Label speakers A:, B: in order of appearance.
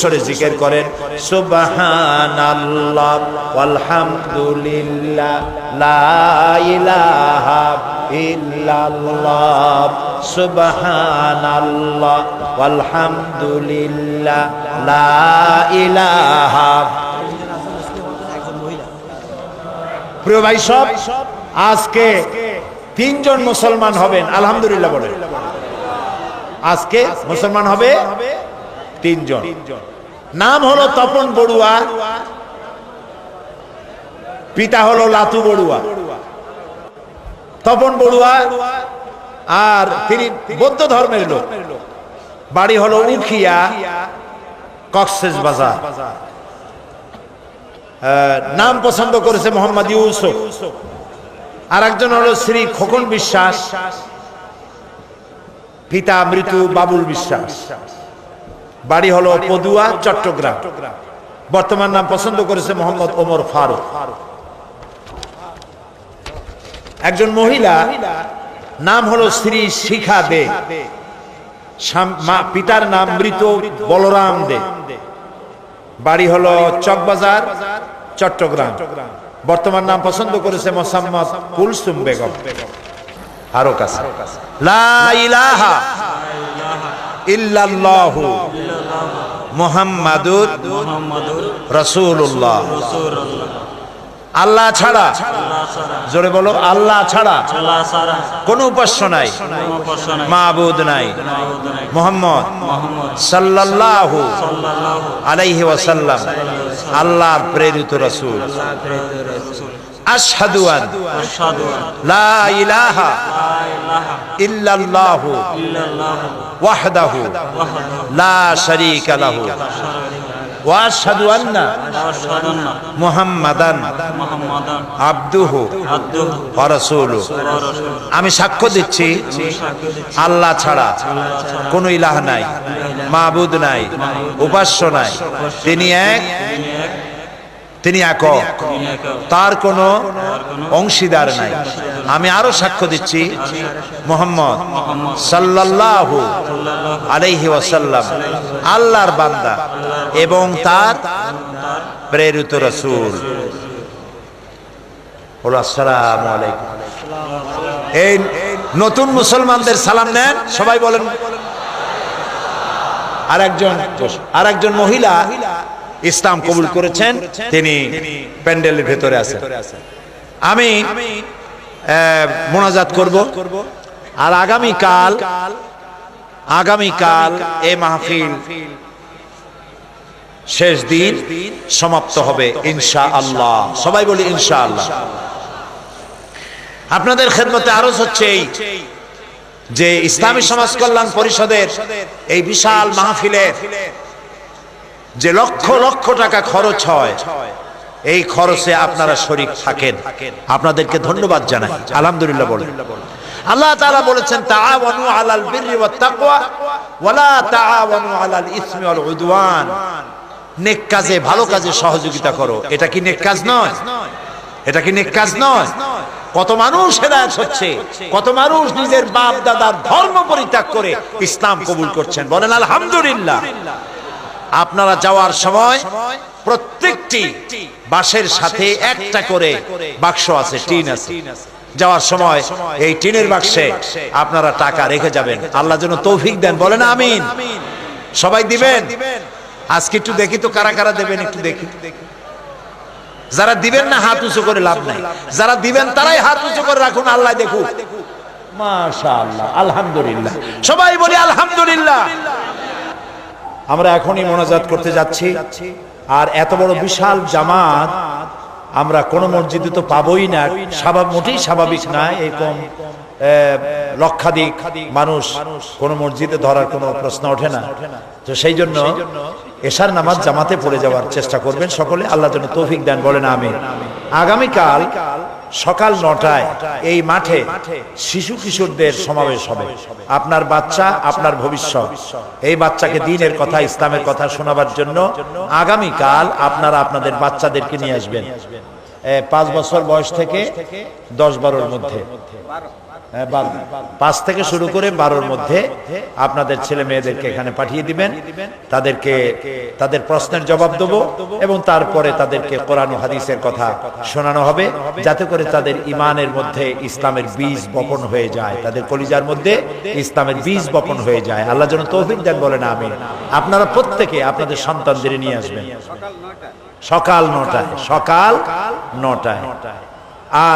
A: সরে জিকির করেন, সুবহানাল্লাহ, ওয়ালহামদুলিল্লাহ, লা ইলাহা ইল্লাল্লাহ, সুবহানাল্লাহ, ওয়ালহামদুলিল্লাহ, লা ইলাহা প্রিয় ভাই সব, আজকে তিনজন মুসলমান হবেন, আলহামদুলিল্লাহ বলেন। আজকে মুসলমান হবে তিনজন। নাম হলো তপন বড়ুয়া পিতা হলো লাতু বড়ুয়া। তপন বড়ুয়া আর তিনি বৌদ্ধ ধর্মের লোক। বাড়ি হলো উখিয়া কক্সেস বাজার। নাম পছন্দ করেছে মোহাম্মদ ইউসুফ। আর একজন হলো শ্রী খোকন বিশ্বাস। পিতা মৃত্যু বাবুল বিশ্বাস। বাড়ি হলো পদুয়া, চট্টগ্রাম। বর্তমান নাম পছন্দ করেছে মোহাম্মদ ওমর ফারুক। একজন মহিলা, নাম হলো শ্রী শিখা দে। পিতার নাম মৃত বলরাম দে। বাড়ি হলো চকবাজার, চট্টগ্রাম। বর্তমান নাম পছন্দ করেছে মোসাম্মদ কুলসুম বেগম। আরও কাছে লা ইলাহা মুহাম্মাদুর রাসূলুল্লাহ। আল্লাহ ছাড়া, জোরে বলো, আল্লাহ ছাড়া কোন উপাস্য নাই, মাবুদ নাই। মোহাম্মদ সাল্লাল্লাহু আলাইহি ওয়াসাল্লাম, আল্লাহর প্রেরিত রাসূল। আশহাদু আন লা ইলাহা ইল্লাল্লাহু ওয়াহদাহু লা শারীকা লাহু ওয়া আশহাদু আন্না মুহাম্মাদান আবদুহু ওয়া রাসূলুহু আমি সাক্ষ্য দিচ্ছি আল্লাহ ছাড়া কোনো ইলাহ নাই মাবুদ নাই উপাস্য নাই। তিনি এক তিনি একক তার কোনো অংশীদার নাই। আমি আরও সাক্ষ্য দিচ্ছি। মোহাম্মদ সাল্লাল্লাহু আলাইহি ওয়াসাল্লাম, আল্লাহর বান্দা এবং তার প্রেরিত রাসূল। আসসালামু আলাইকুম। এই নতুন মুসলমানদের সালাম নেন। সবাই বলেন। আর একজন আর একজন মহিলা ইসলাম কবুল করেছেন তিনি প্যান্ডেলের ভেতরে আছেন। আমি মোনাজাত করব। আর আগামী কাল আগামী কাল এ মাহফিল শেষ দিন সমাপ্ত হবে ইনশা আল্লাহ সবাই বলি ইনশা আল্লাহ আপনাদের খেদমতে আরজ হচ্ছে এই যে ইসলামী সমাজ কল্যাণ পরিষদের এই বিশাল মাহফিলের যে লক্ষ লক্ষ টাকা খরচ হয়, এই খরচে আপনারা শরিক থাকেন। আপনাদেরকে ধন্যবাদ জানাই। আলহামদুলিল্লাহ বলেন। আল্লাহ তাআলা বলেছেন, তাআওয়ানু আলাল বিররি ওয়াত তাকওয়া, ওয়ালা তাআওয়ানু আলাল ইসমি ওয়াল উদওয়ান। নেক কাজে, ভালো কাজে সহযোগিতা করো। এটা কি নেক কাজ নয়? এটা কি নেক কাজ নয়? কত মানুষ হেদায়েত হচ্ছে, কত মানুষ নিজের বাপ দাদার ধর্ম পরিত্যাগ করে ইসলাম কবুল করছেন। বলেন, আলহামদুলিল্লাহ। আপনারা যাওয়ার সময় প্রত্যেকটি বাসের সাথে একটা করে বাক্স আছে টিন আছে। যাওয়ার সময় এই টিনের বাক্সে আপনারা টাকা রেখে যাবেন। আল্লাহ যেন তৌফিক দেন বলেন আমিন। সবাই দিবেন? আজকে একটু দেখি তো কারা কারা দেবেন একটু দেখি। যারা দিবেন না হাত উঁচু করে লাভ নাই। যারা দিবেন তারাই হাত উঁচু করে রাখুন আল্লাহ দেখুন মাশাআল্লাহ আলহামদুলিল্লাহ। সবাই বলি আমরা এখনই মোনাজাত করতে যাচ্ছি। আর এত বড় বিশাল জামাত আমরা কোন মসজিদে তো পাবোই না। স্বাভাবিক মোটেই স্বাভাবিক না। এরকম লক্ষাধিক মানুষ কোন মসজিদে ধরার কোনো প্রশ্ন ওঠে না। তো সেই জন্য এশার নামাজ জামাতে পড়ে যাওয়ার চেষ্টা করবেন সকলে। আল্লাহ যেন তৌফিক দেন, বলেন আমি আগামীকাল সকাল নটায় এই মাঠে শিশু কিশোরদের সমাবেশ হবে। আপনার বাচ্চা, আপনার ভবিষ্যৎ। এই বাচ্চাকে দিনের কথা, ইসলামের কথা শোনাবার জন্য আগামীকাল আপনারা আপনাদের বাচ্চাদেরকে নিয়ে আসবেন। পাঁচ বছর বয়স থেকে দশ বারোর মধ্যে। পাঁচ থেকে শুরু করে বারোর মধ্যে আপনাদের ছেলে মেয়েদেরকে এখানে পাঠিয়ে দিবেন। তাদেরকে, তাদের প্রশ্নের জবাব দেবো এবং তারপরে তাদেরকে কোরআন হাদিসের কথা শোনানো হবে, যাতে করে তাদের ইমানের মধ্যে ইসলামের বীজ বপন হয়ে যায়। তাদের কলিজার মধ্যে ইসলামের বীজ বপন হয়ে যায়। আল্লাহ যেন তৌফিক দেন, বলেন আমি আপনারা প্রত্যেকে আপনাদের সন্তানদের নিয়ে আসবেন। সকাল নটায় সকাল নটায়। আর